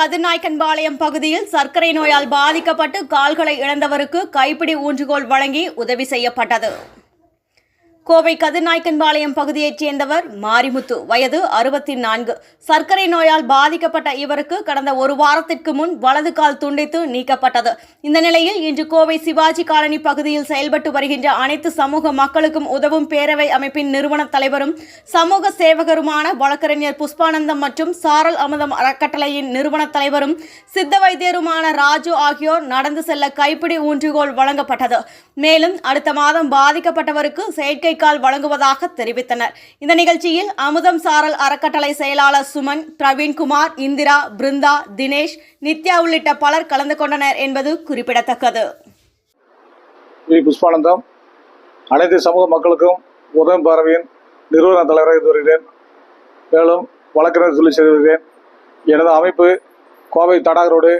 கதிர்நாயக்கன்பாளையம் பகுதியில் சர்க்கரை நோயால் பாதிக்கப்பட்டு கால்களை இழந்தவருக்கு கைப்பிடி ஊன்றுகோல் வழங்கி உதவி செய்யப்பட்டது. கோவை கதிர்நாயக்கன்பாளையம் பகுதியைச் சேர்ந்தவர் மாரிமுத்து. வயது அறுபத்தி நான்கு சர்க்கரை நோயால் பாதிக்கப்பட்ட இவருக்கு கடந்த ஒரு வாரத்திற்கு முன் வலது கால் துண்டித்து நீக்கப்பட்டது. இந்த நிலையில் இன்று கோவை சிவாஜி காலனி பகுதியில் செயல்பட்டு வருகின்ற அனைத்து சமூக மக்களுக்கும் உதவும் பேரவை அமைப்பின் நிறுவன தலைவரும் சமூக சேவகருமான வழக்கறிஞர் புஷ்பானந்தம் மற்றும் சாரல் அமுதம் அறக்கட்டளையின் நிறுவன தலைவரும் சித்த வைத்தியருமான ராஜு ஆகியோர் நடந்து செல்ல கைப்பிடி ஊன்றுகோல் வழங்கப்பட்டது. மேலும் அடுத்த மாதம் பாதிக்கப்பட்டவருக்கு செயற்கை கால் வழங்குவதாக தெரிவித்தனர். இந்த நிகழ்ச்சியில் அமுதம் சாரல் அறக்கட்டளை செயலாளர் சுமன் பிரவீன்குமார் இந்திரா பிருந்தா தினேஷ் நித்யா உள்ளிட்ட பலர் கலந்து கொண்டனர் என்பது குறிப்பிடத்தக்கது. புஷ்பானந்தம். அனைத்து சமூக மக்களுக்கும் உதவும் பார்வையின் நிறுவன தலைவராக வருகிறேன். மேலும் வழக்கறிஞர் சொல்லி செய்திருக்கிறேன் எனது அமைப்பு கோவை தடாகரோடு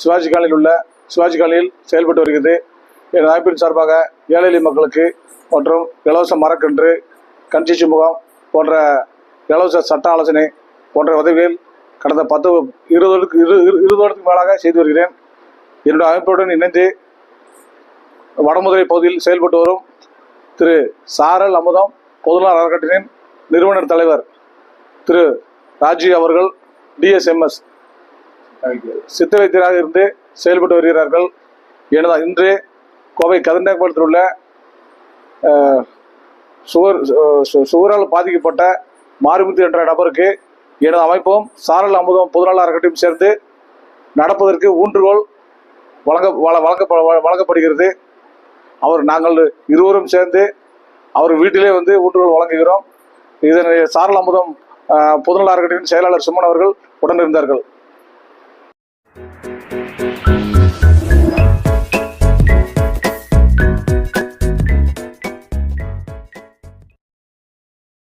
சிவாஜி காலனியில் உள்ள சிவாஜி காலனியில் செயல்பட்டு வருகிறது. என் அமைப்பின் சார்பாக ஏழை எளிய மக்களுக்கு மற்றும் இலவச மரக்கன்று கண்சிச்சு முகாம் போன்ற இலவச சட்ட ஆலோசனை போன்ற உதவிகள் கடந்த பத்து இருபது வருடத்துக்கு இரு இரு- இருபது வருடத்துக்கு மேலாக செய்து வருகிறேன். என்னுடைய அமைப்புடன் இணைந்து வடமதுரை பகுதியில் செயல்பட்டு வரும் திரு சாரல் அமுதம் பொதுநல அறக்கட்டளின் நிறுவனர் தலைவர் திரு ராஜி அவர்கள் டிஎஸ்எம்எஸ் சித்த வைத்தியராக இருந்து செயல்பட்டு வருகிறார்கள். எனது இன்று கோவை கதிர்நாயக்கத்தில் உள்ள சுவர் சு- சுவரால் பாதிக்கப்பட்ட மாரிமுத்து என்ற நபருக்கு எனது அமைப்பும் சாரல் அமுதம் பொதுநல அறக்கட்டையும் சேர்ந்து நடப்பதற்கு ஊன்றுகோல் வழங்க வழங்க வழங்கப்படுகிறது. அவர் நாங்கள் இருவரும் சேர்ந்து அவர் வீட்டிலே வந்து ஊன்றுகோல் வழங்குகிறோம். இதனை சாரல் அமுதம் பொதுநல அறக்கட்டளையின் செயலாளர் சுமன் அவர்கள் உடன் இருந்தார்கள்